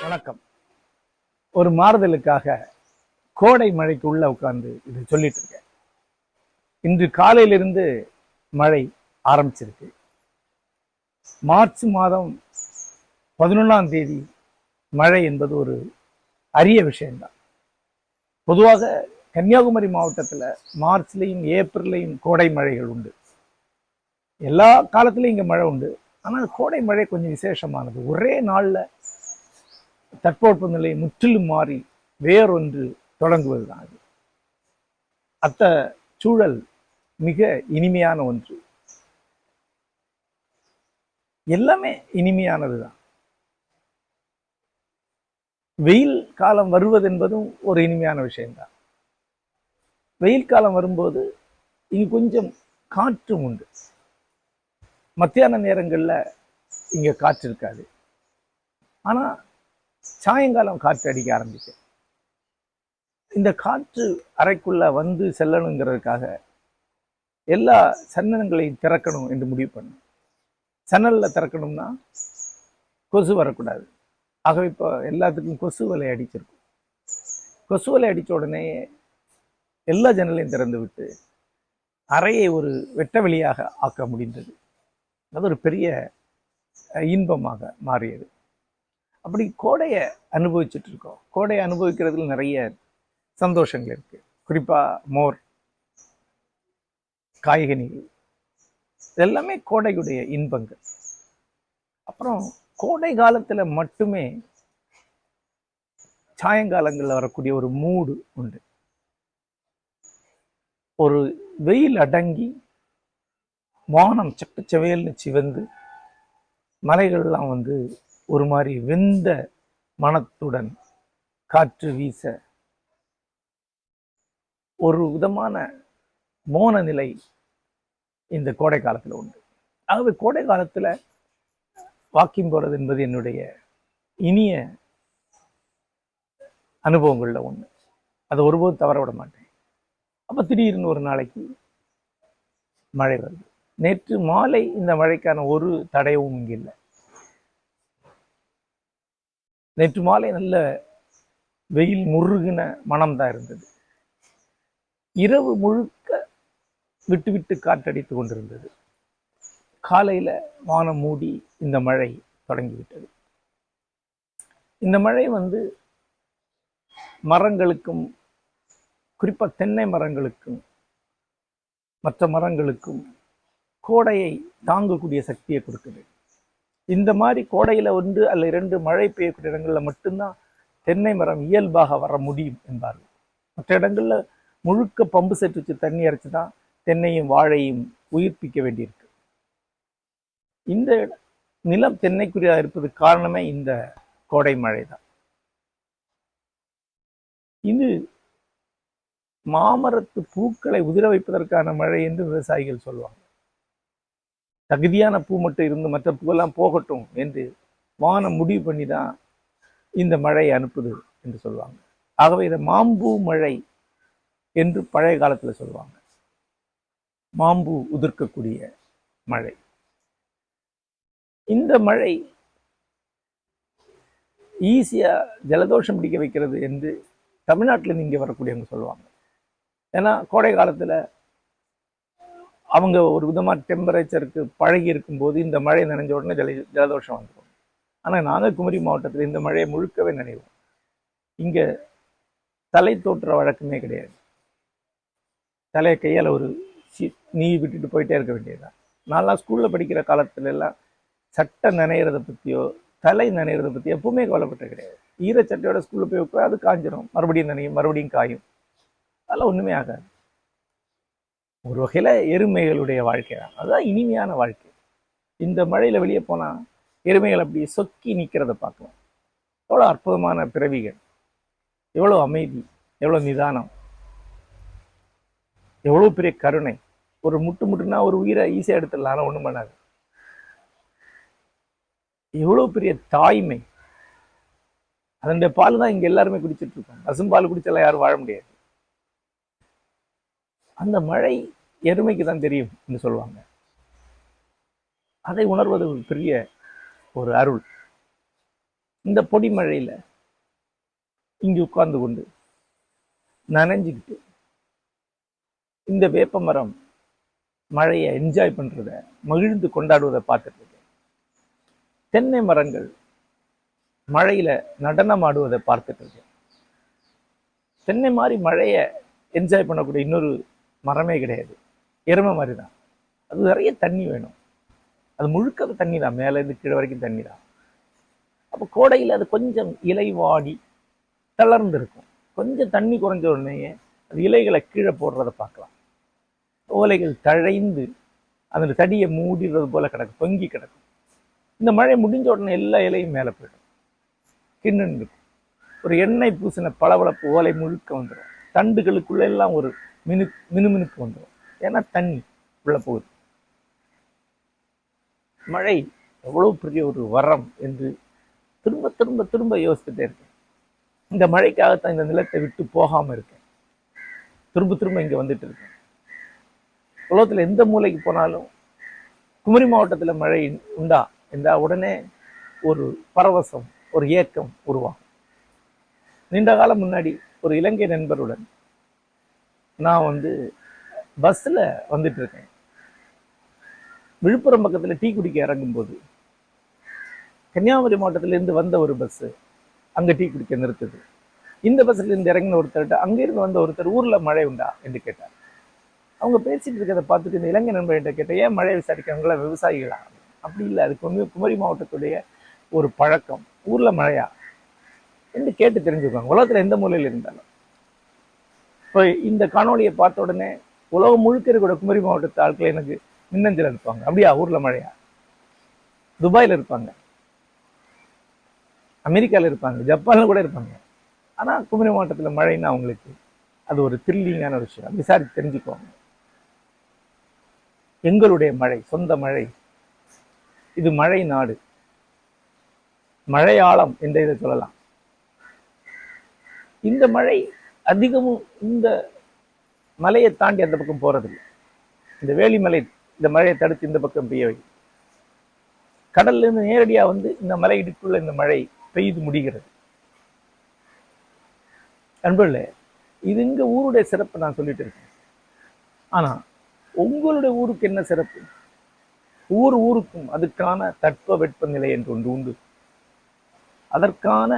வணக்கம். ஒரு மாறுதலுக்காக கோடை மழைக்கு உள்ள உட்கார்ந்து இது சொல்லிட்டு இருக்கேன். இன்று காலையிலிருந்து மழை ஆரம்பிச்சிருக்கு. மார்ச் மாதம் பதினொன்றாம் தேதி மழை என்பது ஒரு அரிய விஷயம்தான். பொதுவாக கன்னியாகுமரி மாவட்டத்தில் மார்ச்லேயும் ஏப்ரல்லையும் கோடை மழைகள் உண்டு. எல்லா காலத்துலேயும் இங்கே மழை உண்டு. ஆனால் கோடை மழை கொஞ்சம் விசேஷமானது. ஒரே நாளில் தட்பவெப்பநிலை முற்றிலும் மாறி வேறொன்று தொடங்குவதுதான் அது. அத்த சூழல் மிக இனிமையான ஒன்று. எல்லாமே இனிமையானது தான் வெயில் காலம் வருவது என்பதும் ஒரு இனிமையான விஷயம்தான். வெயில் காலம் வரும்போது இங்கே கொஞ்சம் காற்றும் உண்டு. மத்தியான நேரங்களில் இங்கே காற்று இருக்காது. ஆனால் சாயங்காலம் காற்று அடிக்க ஆரம்பிக்கும் இந்த காற்று அறைக்குள்ள வந்து செல்லணுங்கிறதுக்காக எல்லா சன்னங்களையும் திறக்கணும் என்று முடிவு பண்ணேன் சன்னலில் திறக்கணும்னா கொசு வரக்கூடாது. ஆகவே இப்போ எல்லாத்துக்கும் கொசு வலை அடிச்சிருக்கும். கொசு வலை அடித்த உடனே எல்லா ஜன்னலையும் திறந்து விட்டு அறையை ஒரு வெட்ட வெளியாக ஆக்க முடிந்தது. அது ஒரு பெரிய இன்பமாக மாறியது. அப்படி கோடையை அனுபவிச்சுட்டு இருக்கோம். கோடையை அனுபவிக்கிறதுல நிறைய சந்தோஷங்கள் இருக்கு. குறிப்பா மோர் காய்கனிகள் இதெல்லாமே கோடையுடைய இன்பங்கள். அப்புறம் கோடை காலத்துல மட்டுமே சாயங்காலங்களில் வரக்கூடிய ஒரு மூடு உண்டு. ஒரு வெயில் அடங்கி வானம் சட்டச்சவேல்னு சிவந்து மலைகள்லாம் வந்து ஒரு மாதிரி வெந்த மனத்துடன் காற்று வீச ஒரு விதமான மோன நிலை இந்த கோடை காலத்தில் உண்டு. ஆகவே கோடை காலத்தில் வாக்கிங் போகிறது என்பது என்னுடைய இனிய அனுபவங்களில் ஒன்று அதை ஒருபோதும் தவற விட மாட்டேன். அப்போ திடீர்னு ஒரு நாளைக்கு மழை வருது. நேற்று மாலை இந்த மழைக்கான ஒரு தடயவும் இங்கே இல்லை. நேற்று மாலை நல்ல வெயில் முருகின மனம்தான் இருந்தது. இரவு முழுக்க விட்டு விட்டு காற்றடித்து கொண்டிருந்தது. காலையில வானம் மூடி இந்த மழை தொடங்கிவிட்டது. இந்த மழை வந்து மரங்களுக்கும் குறிப்பாக தென்னை மரங்களுக்கும் மற்ற மரங்களுக்கும் கோடையை தாங்கக்கூடிய சக்தியை கொடுக்குது. இந்த மாதிரி கோடையில ஒன்று அல்ல இரண்டு மழை பெய்யக்கூடிய இடங்களில் மட்டும்தான் தென்னை மரம் இயல்பாக வர முடியும் என்பார்கள். மற்ற இடங்களில் முழுக்க பம்பு செட் வச்சு தண்ணி அரைச்சு தான் தென்னையும் வாழையும் உயிர்ப்பிக்க வேண்டியிருக்கு. இந்த நிலம் தென்னைக்குரியதாக இருப்பது காரணமே இந்த கோடை மழை தான் இது மாமரத்து பூக்களை உதிர வைப்பதற்கான மழை என்று விவசாயிகள் சொல்லுவாங்க தகுதியான பூ மட்டும் இருந்து மற்ற பூவெல்லாம் போகட்டும் என்று வானம் முடிவு பண்ணி தான் இந்த மழை அனுப்புது என்று சொல்லுவாங்க ஆகவே இதை மாம்பூ மழை என்று பழைய காலத்துல சொல்லுவாங்க மாம்பூ உதிர்க்கக்கூடிய மழை. இந்த மழை ஈஸியா ஜலதோஷம் பிடிக்க வைக்கிறது என்று தமிழ்நாட்டில் இங்கே வரக்கூடியவங்க சொல்லுவாங்க ஏன்னா கோடை காலத்துல அவங்க ஒரு விதமாக டெம்பரேச்சருக்கு பழகி இருக்கும்போது இந்த மழை நனைஞ்ச உடனே ஜல ஜலதோஷம் வந்துடும் ஆனால் நாங்கள் குமரி மாவட்டத்தில் இந்த மழையை முழுக்கவே நினைவோம். இங்கே தலை தோற்ற வழக்கமே கிடையாது. தலையை கையால் ஒரு சி நீ விட்டுட்டு போயிட்டே இருக்க வேண்டியதுதான். நான்லாம் ஸ்கூலில் படிக்கிற காலத்துல எல்லாம் சட்டை நினைகிறத பற்றியோ தலை நினைகிறத பற்றி எப்பவுமே கவலைப்பட்ட கிடையாது. ஈரச்சட்டையோட ஸ்கூலில் போய் வைப்ப அது காஞ்சிரும். மறுபடியும் நனையும் மறுபடியும் காயும். அதெல்லாம் ஒன்றுமே ஆகாது. ஒரு வகையில் எருமைகளுடைய வாழ்க்கை தான். அதுதான் இனிமையான வாழ்க்கை. இந்த மழையில் வெளியே போனால் எருமைகள் அப்படி சொக்கி நிற்கிறத பார்க்கலாம். எவ்வளோ அற்புதமான பிறவிகள். எவ்வளோ அமைதி. எவ்வளோ நிதானம். எவ்வளோ பெரிய கருணை. ஒரு முட்டு முட்டுனா ஒரு உயிரை ஈஸியாக எடுத்துடலாம். ஆனால் ஒன்றும் பண்ணாது. எவ்வளோ பெரிய தாய்மை. அதனுடைய பால் தான் இங்கே எல்லாருமே குடிச்சிட்டு இருக்கோம். பசும்பால் குடிச்செல்லாம் யாரும் வாழ முடியாது. அந்த மழை எருமைக்கு தான் தெரியும் என்று சொல்லுவாங்க. அதை உணர்வது ஒரு பெரிய ஒரு அருள். இந்த பொடி மழையில் இங்கு உட்கார்ந்து கொண்டு நனைஞ்சுக்கிட்டு இந்த வேப்ப மரம் மழையை என்ஜாய் பண்ணுறத மகிழ்ந்து கொண்டாடுவதை பார்த்துட்டு தென்னை மரங்கள் மழையில நடனம் ஆடுவதை பார்த்துட்டு இருக்கேன். தென்னை மாதிரி மழையை என்ஜாய் பண்ணக்கூடிய இன்னொரு மரமே கிடையாது. எருமை மாதிரி தான் அது நிறைய தண்ணி வேணும். அது முழுக்க தண்ணி தான். மேலேருந்து கீழே வரைக்கும் தண்ணி தான். அப்போ கோடையில் அது கொஞ்சம் இலை வாடி தளர்ந்து இருக்கும் கொஞ்சம் தண்ணி குறைஞ்ச உடனேயே அது இலைகளை கீழே போடுறத பார்க்கலாம். ஓலைகள் தழைந்து அதோட தடியை மூடிடுறது போல கிடக்கும். பொங்கி கிடக்கும். இந்த மழை முடிஞ்ச உடனே எல்லா இலையும் மேலே போயிடும். கிண்ணுன்னு இருக்கும். ஒரு எண்ணெய் பூசின பளபளப்பு ஓலை முழுக்க வந்துடும். தண்டுகளுக்குள்ள எல்லாம் ஒரு மினு மினுமினுப்பு வந்துடும் ஏன்னா தண்ணி உள்ள போகுது. மழை எவ்வளவு பெரிய ஒரு வரம் என்று திரும்ப திரும்ப திரும்ப யோசிச்சுட்டே இருக்கேன். இந்த மழைக்காகத்தான் இந்த நிலத்தை விட்டு போகாம இருக்கேன். திரும்ப திரும்ப இங்க வந்துட்டு இருக்கேன். உலகத்தில் எந்த மூலைக்கு போனாலும் குமரி மாவட்டத்துல மழை உண்டா என்றால் உடனே ஒரு பரவசம் ஒரு ஏக்கம் உருவாகும். நீண்ட காலம் முன்னாடி ஒரு இலங்கை நண்பருடன் நான் வந்து பஸ்ஸில் வந்துட்டு இருக்கேன் விழுப்புரம் பக்கத்தில் டீ குடிக்க இறங்கும்போது கன்னியாகுமரி மாவட்டத்திலேருந்து வந்த ஒரு பஸ்ஸு அங்கே டீ குடிக்க நிறுத்துது. இந்த பஸ்ஸில் இருந்து இறங்கின ஒருத்தர்கிட்ட அங்கேருந்து வந்த ஒருத்தர் ஊரில் மழை உண்டா? என்று கேட்டார். அவங்க பேசிட்டு இருக்கிறத பார்த்துட்டு இந்த இளைஞர் நண்பர்கிட்ட கேட்டால் ஏன் மழை விசாரிக்கிறவங்கள விவசாயிகளா? அப்படி இல்லை அதுக்கு வந்து குமரி மாவட்டத்துடைய ஒரு பழக்கம். ஊரில் மழையா? என்று கேட்டு தெரிஞ்சுக்குவாங்க. உலகத்தில் எந்த மூலையில் இருந்தாலும். இப்போ இந்த காணொலியை பார்த்த உடனே உலகம் முழுக்க இருக்கிற குமரி மாவட்டத்து ஆட்கள் எனக்கு மின்னஞ்சல் இருப்பாங்க அப்படியா? ஊர்ல மழையா? துபாயில் இருப்பாங்க. அமெரிக்காவில் இருப்பாங்க. ஜப்பான்ல கூட இருப்பாங்க. ஆனா குமரி மாவட்டத்தில் மழைன்னா அவங்களுக்கு அது ஒரு த்ரில்லிங்கான ஒரு விஷயம். விசாரித்து தெரிஞ்சுக்குவாங்க எங்களுடைய மழை சொந்த மழை. இது மழை நாடு. மழையாளம் என்ற இதை சொல்லலாம். இந்த மழை அதிகமும் இந்த மலையை தாண்டி அந்த பக்கம் போறதில்லை. இந்த வேலிமலை இந்த மழையை தடுத்து இந்த பக்கம் பெய்ய வைக்கும் கடல்ல இருந்து நேரடியா வந்து இந்த மலை இடுக்குள்ள இந்த மழை பெய்து முடிகிறது. நண்பர்களே இது இங்க ஊருடைய சிறப்பு நான் சொல்லிட்டு இருக்கேன். ஆனா உங்களுடைய ஊருக்கு என்ன சிறப்பு? ஒவ்வொரு ஊருக்கும் அதுக்கான தட்ப வெப்பநிலை என்று ஒன்று உண்டு. அதற்கான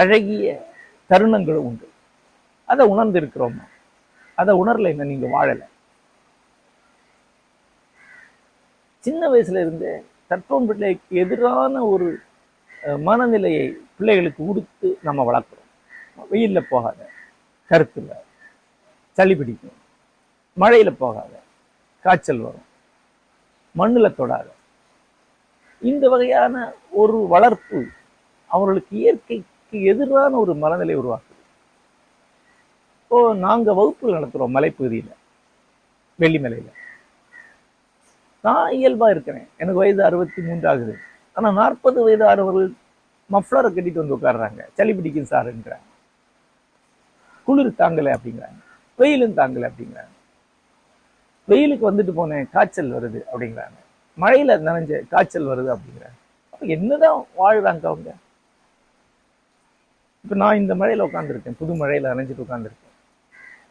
அழகிய தருணங்களும் உண்டு. அதை உணர்ந்து இருக்கிறோம் அதை உணரல என்ன நீங்க வாழலை? சின்ன வயசுல இருந்தே பிள்ளைக்கு எதிரான ஒரு மனநிலையை பிள்ளைகளுக்கு உடுத்து நம்ம வளர்க்குறோம். வெயில்ல போகாத கருத்துல சளி பிடிக்கும் மழையில போகாத காய்ச்சல் வரும் மண்ணுல தொடாத. இந்த வகையான ஒரு வளர்ப்பு அவர்களுக்கு இயற்கை இயற்கைக்கு எதிரான ஒரு மனநிலை உருவாக்குது. இப்போ நாங்க வகுப்புகள் நடத்துறோம் மலைப்பகுதியில் வெள்ளிமலையில் நான் இயல்பா இருக்கிறேன். எனக்கு வயது அறுபத்தி மூன்று ஆகுது. ஆனா நாற்பது வயது ஆறுவர்கள் மஃப்ளரை கட்டிட்டு வந்து உட்கார்றாங்க. சளி பிடிக்கும் சாருன்றாங்க. குளிர் தாங்கலை அப்படிங்கிறாங்க. வெயிலும் தாங்கலை அப்படிங்கிறாங்க. வெயிலுக்கு வந்துட்டு போனேன் காய்ச்சல் வருது அப்படிங்கிறாங்க. மழையில் நனைஞ்ச காய்ச்சல் வருது அப்படிங்கிறாங்க. அப்ப என்னதான் வாழ்றாங்க அவங்க? இப்ப நான் இந்த மழையில உட்காந்துருக்கேன் புது மழையில அணைஞ்சிட்டு உட்காந்துருக்கேன்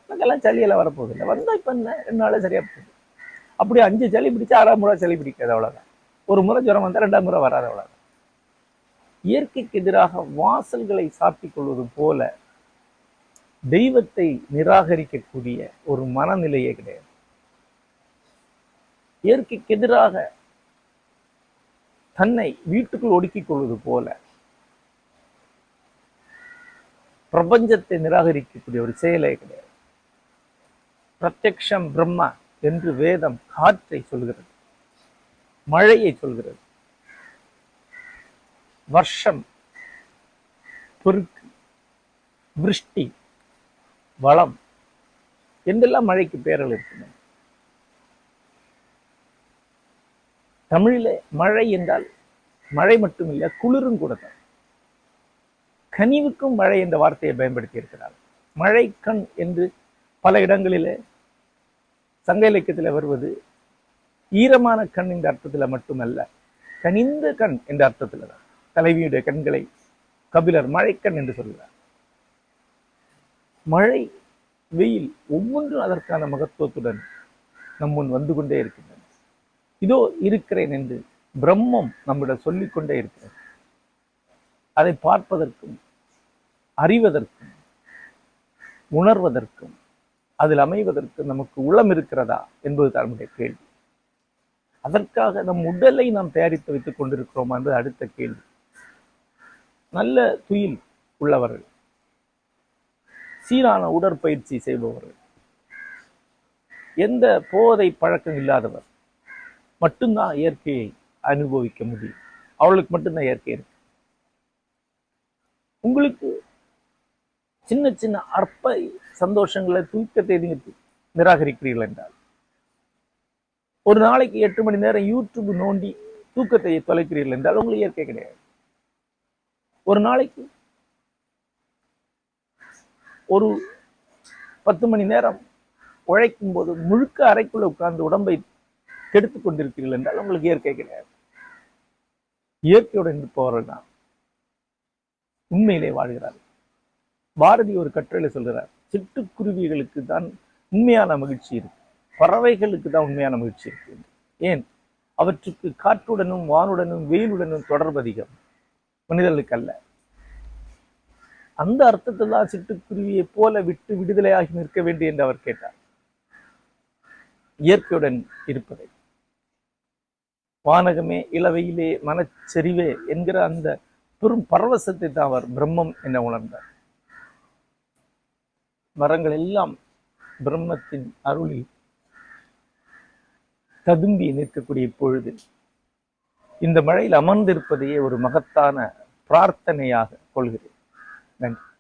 எனக்கெல்லாம் சளியெல்லாம் வரப்போகுது இல்லை. வந்தா இப்ப என்ன? ரெண்டு நாளே சரியா போகுது. அப்படி அஞ்சு சளி பிடிச்சா ஆறாம் முறை சளி பிடிக்காது அவ்வளோதான் ஒரு முறை ஜுரம் வந்தால் ரெண்டாம் முறை வராது அவ்வளோதான் இயற்கைக்கு எதிராக வாசல்களை சாத்திக் கொள்வது போல தெய்வத்தை நிராகரிக்கக்கூடிய ஒரு மனநிலையே கிடையாது. இயற்கைக்கு எதிராக தன்னை வீட்டுக்குள் ஒடுக்கிக் கொள்வது போல பிரபஞ்சத்தை நிராகரிக்கக்கூடிய ஒரு செயலே கிடையாது. பிரத்யக்ஷம் பிரம்மா என்று வேதம் காற்றை சொல்கிறது மழையை சொல்கிறது வருஷம் பெருக்கு விருஷ்டி வளம் என்றெல்லாம் மழைக்கு பேரல் இருக்கின்றன. தமிழிலே மழை என்றால் மழை மட்டுமில்லை குளிரும் கூட தான் கனிவுக்கும் மழை என்ற வார்த்தையை பயன்படுத்தி இருக்கிறார் மழை கண் என்று பல இடங்களிலே சங்க இலக்கியத்தில் வருவது ஈரமான கண் என்ற அர்த்தத்தில் மட்டுமல்ல கனிந்த கண் என்ற அர்த்தத்தில் தான். தலைவியுடைய கண்களை கபிலர் மழைக்கண் என்று சொல்கிறார். மழை வெயில் ஒவ்வொன்றும் அதற்கான மகத்துவத்துடன் நம் முன் வந்து கொண்டே இருக்கின்றன. இதோ இருக்கிறேன் என்று பிரம்மம் நம்மிடம் சொல்லிக்கொண்டே இருக்கிறது. அதை பார்ப்பதற்கும் அறிவதற்கும் உணர்வதற்கும் அதில் அமைவதற்கு நமக்கு உளம் இருக்கிறதா என்பது நம்முடைய கேள்வி. அதற்காக நம் உடலை நாம் தயாரித்து வைத்துக் கொண்டிருக்கிறோமா என்பது அடுத்த கேள்வி. நல்ல துயில் உள்ளவர்கள் சீரான உடற்பயிற்சி செய்பவர்கள் எந்த போதை பழக்கம் இல்லாதவர் மட்டும்தான் இயற்கையை அனுபவிக்க முடியும். அவர்களுக்கு மட்டும்தான் இயற்கை இருக்கு. உங்களுக்கு சின்ன சின்ன அற்ப சந்தோஷங்களை தூக்கத்தை நீங்கள் நிராகரிக்கிறீர்கள் என்றால் ஒரு நாளைக்கு எட்டு மணி நேரம் யூடியூப் நோண்டி தூக்கத்தை தொலைக்கிறீர்கள் என்றால் உங்களுக்கு இயற்கை கிடையாது. ஒரு நாளைக்கு ஒரு பத்து மணி நேரம் உழைக்கும் போது முழுக்க அறைக்குள்ள உட்கார்ந்து உடம்பை கெடுத்து கொண்டிருக்கிறீர்கள் என்றால் உங்களுக்கு இயற்கை கிடையாது. இயற்கையுடன் இருப்பவர்கள் தான். உண்மையிலே வாழ்கிறார்கள் பாரதி ஒரு கட்டுரையில சொல்கிறார் சிட்டுக்குருவிகளுக்கு தான் உண்மையான மகிழ்ச்சி இருக்கு. பறவைகளுக்கு தான் உண்மையான மகிழ்ச்சி இருக்கு. ஏன்? அவற்றுக்கு காற்றுடனும் வானுடனும் வெயிலுடனும் தொடர்பு அதிகம். மனிதர்களுக்கு அல்ல. அந்த அர்த்தத்தில் தான் சிட்டுக்குருவியை போல விட்டு விடுதலையாகி நிற்க வேண்டும் என்று அவர் கேட்டார். இயற்கையுடன் இருப்பதை. வானகமே இளவையிலே மனச்செறிவே என்கிற அந்த பெரும் பரவசத்தை தான் அவர் பிரம்மம் என உணர்ந்தார். மரங்கள் எல்லாம் பிரம்மத்தின் அருளில் ததும்பி நிற்கக்கூடிய பொழுது இந்த மழையில் அமர்ந்திருப்பதையே ஒரு மகத்தான பிரார்த்தனையாக கொள்கிறேன். நன்றி.